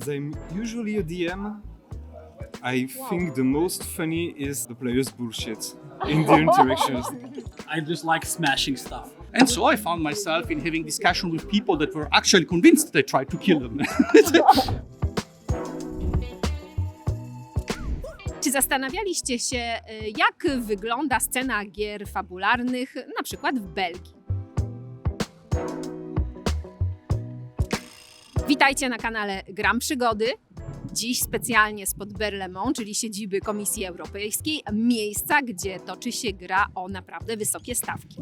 As I'm usually a DM, I think the most funny is the players' bullshit in the interactions. I just like smashing stuff. And so I found myself in having discussion with people that were actually convinced they tried to kill them. Czy zastanawialiście się, y, jak wygląda scena gier fabularnych, na przykład w Belgii? Witajcie na kanale Gram Przygody. Dziś specjalnie spod Berlemont, czyli siedziby Komisji Europejskiej, miejsca, gdzie toczy się gra o naprawdę wysokie stawki.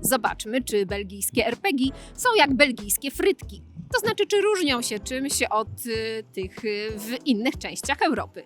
Zobaczmy, czy belgijskie RPG są jak belgijskie frytki. To znaczy, czy różnią się czymś od y, tych y, w innych częściach Europy.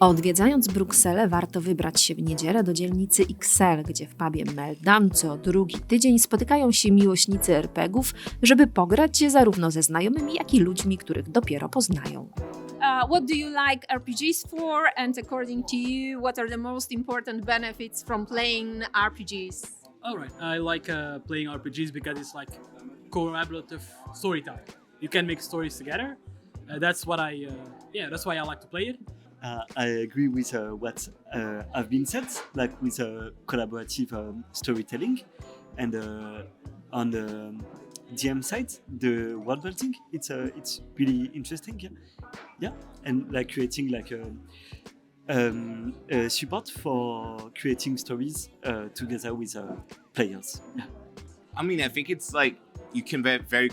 Odwiedzając Brukselę, warto wybrać się w niedzielę do dzielnicy XL, gdzie w pubie Meldam co drugi tydzień spotykają się miłośnicy RPGów, żeby pograć się zarówno ze znajomymi, jak i ludźmi, których dopiero poznają. Uh, what do you like RPGs for? And according to you, what are the most important benefits from playing RPGs? All right, I like uh, playing RPGs because it's like collaborative storytelling. You can make stories together. Uh, that's what I, uh, yeah, that's why I like to play it. Uh, I agree with uh, what uh, have been said, like with uh, collaborative um, storytelling, and uh, on the DM side, the world building, it's uh, it's really interesting. Yeah, yeah, and like creating like a, um, a support for creating stories together with players. Yeah. I mean, I think it's like you can be very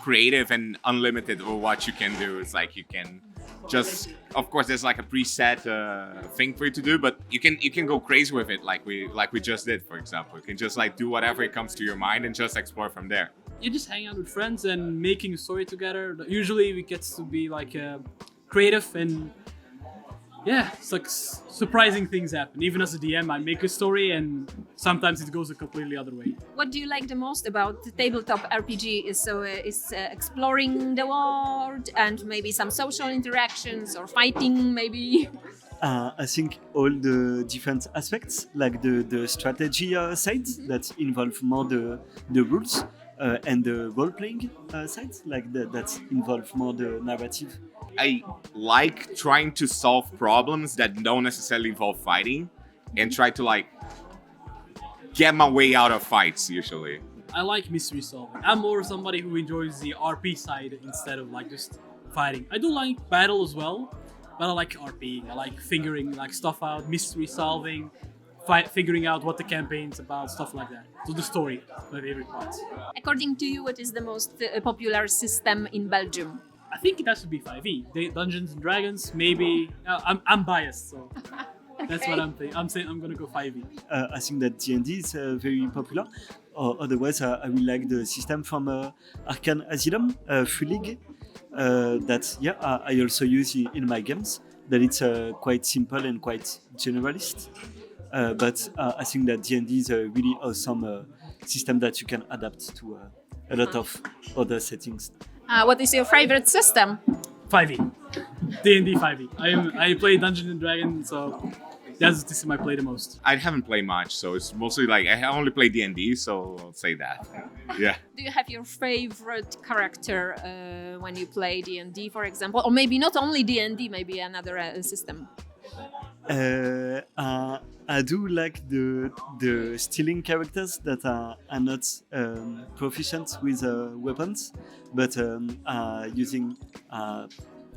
creative and unlimited with what you can do. It's like you can just, of course, there's like a preset uh, thing for you to do, but you can you can go crazy with it, like we like we just did, for example. You can just like do whatever it comes to your mind and just explore from there. You just hang out with friends and making a story together. Usually, we get to be like uh, creative and yeah, it's like surprising things happen. Even as a DM, I make a story and sometimes it goes a completely other way. What do you like the most about the tabletop RPG? Is so uh, is uh, exploring the world and maybe some social interactions or fighting, maybe. Uh, I think all the different aspects, like the, the strategy uh, side that involve more the, the rules, uh, and the role playing uh, side, like the, that involve more the narrative. I like trying to solve problems that don't necessarily involve fighting and try to like get my way out of fights usually. I like mystery solving. I'm more somebody who enjoys the RP side instead of like just fighting. I do like battle as well, but I like RP. I like figuring like stuff out, mystery solving, fi- figuring out what the campaign's about, stuff like that. So the story, my favorite part. According to you, what is the most uh, popular system in Belgium? I think it has to be 5e. They- Dungeons and Dragons, maybe. Uh, I'm, I'm biased, so that's what I'm thinking. I'm saying I'm gonna go 5e. Uh, I think that D&D is uh, very popular. Or otherwise, uh, I will like the system from uh, Arcane Asylum, uh, Free League, uh, that yeah, I I also use in my games. That it's uh, quite simple and quite generalist. Uh, but uh, I think that D&D is a really awesome uh, system that you can adapt to uh, a lot of other settings. Uh, what is your favorite system? 5e. D&D 5e. I am I play Dungeons and Dragons, so that's the system I play the most. I haven't played much, so it's mostly like I only play D and D, so I'll say that. Yeah. Do you have your favorite character uh, when you play D and D, for example, or maybe not only D and D, maybe another uh, system? Uh, uh, I do like the the stealing characters that are, are not um, proficient with uh, weapons, but um, are using uh,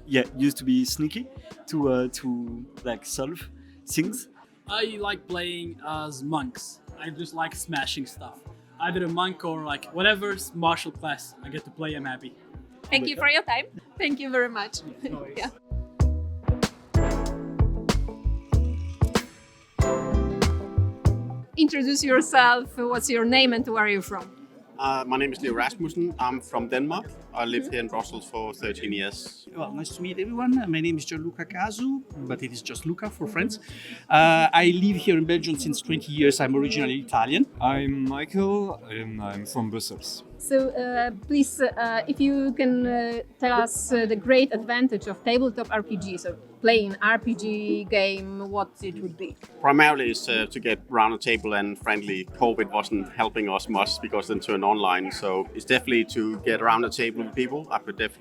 yeah used to be sneaky to uh, to like solve things. I like playing as monks. I just like smashing stuff. Either a monk or like whatever martial class I get to play, I'm happy. Thank you for your time. Thank you very much. yeah. Introduce yourself. What's your name and where are you from? Uh, my name is Leo Rasmussen. I'm from Denmark. I lived here in Brussels for 13 years. Well, nice to meet everyone. Uh, My name is Gianluca Casu, but it is just Luca for friends. Uh, I live here in Belgium since 20 years. I'm originally Italian. I'm Michael and I'm from Brussels. So, uh, please, uh, if you can uh, tell us uh, the great advantage of tabletop RPG, so playing RPG game, what it would be. Primarily is uh, to get round the table and friendly. COVID wasn't helping us much because then turned online. So it's definitely to get around the table with people. I would def-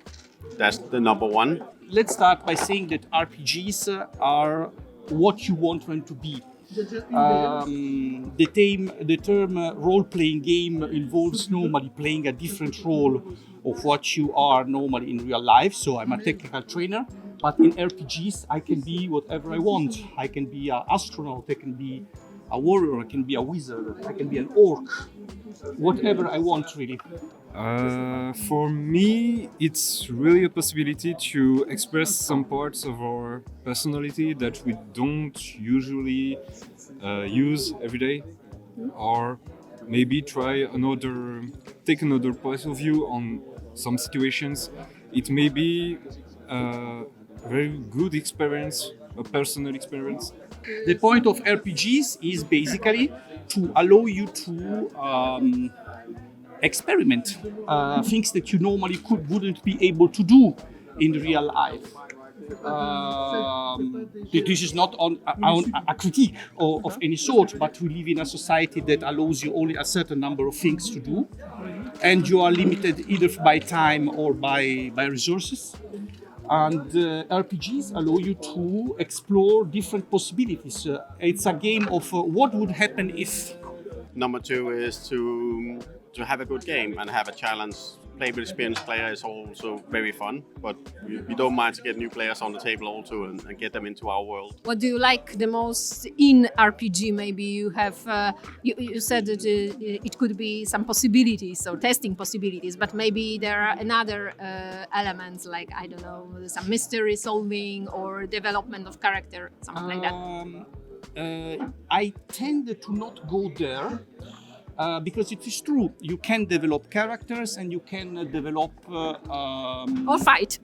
That's the number one. Let's start by saying that RPGs are what you want them to be. Um, the, term, the term uh, role playing game involves normally playing a different role of what you are normally in real life. So I'm a technical trainer, but in RPGs, I can be whatever I want. I can be an astronaut, I can be a warrior, I can be a wizard, I can be an orc, whatever I want, really. Uh, for me, it's really a possibility to express some parts of our personality that we don't usually uh, use every day, or maybe try another, take another point of view on some situations. It may be a very good experience, a personal experience. The point of RPGs is basically to allow you to um, experiment uh, things that you normally could wouldn't be able to do in real life. Um, this is not on, on a critique of, of any sort, but we live in a society that allows you only a certain number of things to do, and you are limited either by time or by, by resources. And uh, RPGs allow you to explore different possibilities. Uh, it's a game of uh, what would happen if Number two is to to have a good game and have a challenge. Play with experienced players is also very fun, but we, we don't mind to get new players on the table also and, and get them into our world. What do you like the most in RPG? Maybe you have, uh, you, you said that uh, it could be some possibilities or testing possibilities, but maybe there are another uh, elements like, I don't know, some mystery solving or development of character, something like that. Um, uh, I tend to not go there uh, because it is true. You can develop characters and you can uh, develop. Uh, um, Or fight.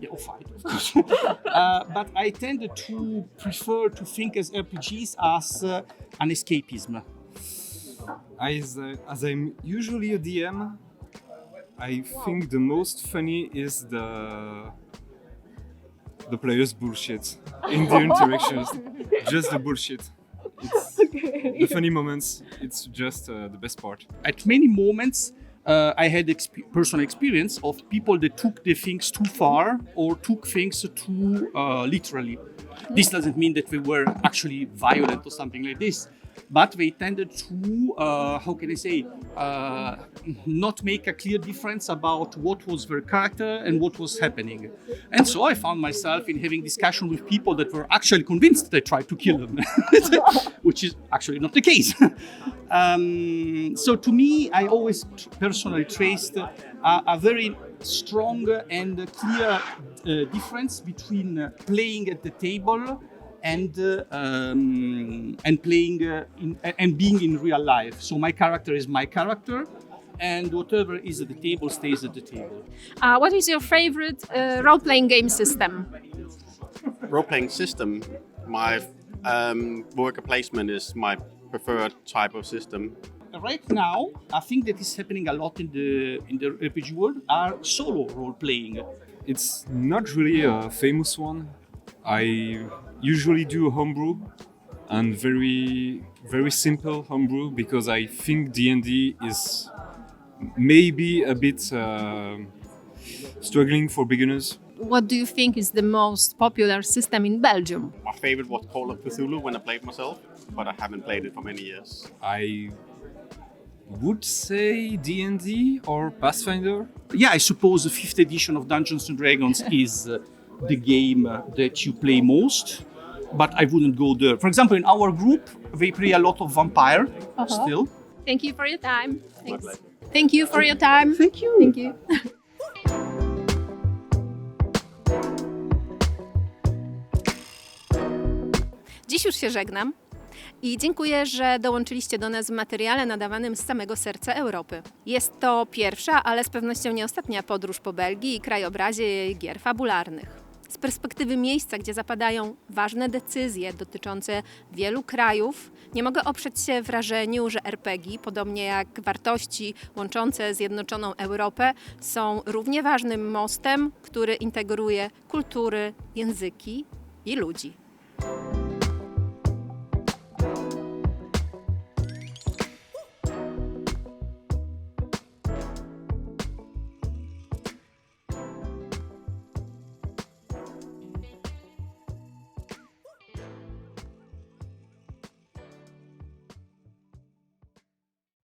yeah, or fight, of course. uh, but I tend to prefer to think as RPGs as uh, an escapism. As, uh, as I'm usually a DM, I think the most funny is the the players' bullshit in the interactions. just the bullshit. It's the funny moments. It's just uh, the best part. At many moments, uh, I had exp- personal experience of people that took the things too far or took things too uh, literally. This doesn't mean that they were actually violent or something like this, but they tended to, uh, how can I say, uh, not make a clear difference about what was their character and what was happening. And so I found myself in having discussion with people that were actually convinced they tried to kill them, which is actually not the case. um, so to me, I always t- personally traced a, a very strong and clear uh, difference between playing at the table and uh, um, and playing uh, in, and being in real life. So my character is my character, and whatever is at the table stays at the table. Uh, what is your favorite uh, role playing game system? Role playing system, my um, worker placement is my preferred type of system. Right now, I think that is happening a lot in the in the RPG world are solo role playing. It's not really a famous one. I usually do homebrew and very very simple homebrew because I think D&D is maybe a bit uh, struggling for beginners. What do you think is the most popular system in Belgium? My favorite was Call of Cthulhu when I played myself, but I haven't played it for many years. I would say D&D or Pathfinder. Yeah, I suppose the fifth edition of Dungeons and Dragons is uh, the game uh, that you play most, but I wouldn't go there. For example, in our group, they play a lot of vampire still. Thank you for your time. Thanks. Thank you for your time. Thank you. Thank you. Dziś już się żegnam i dziękuję, że dołączyliście do nas w materiale nadawanym z samego serca Europy. Jest to pierwsza, ale z pewnością nie ostatnia podróż po Belgii i krajobrazie jej gier fabularnych. Z perspektywy miejsca, gdzie zapadają ważne decyzje dotyczące wielu krajów, nie mogę oprzeć się wrażeniu, że RPG, podobnie jak wartości łączące Zjednoczoną Europę, są równie ważnym mostem, który integruje kultury, języki i ludzi.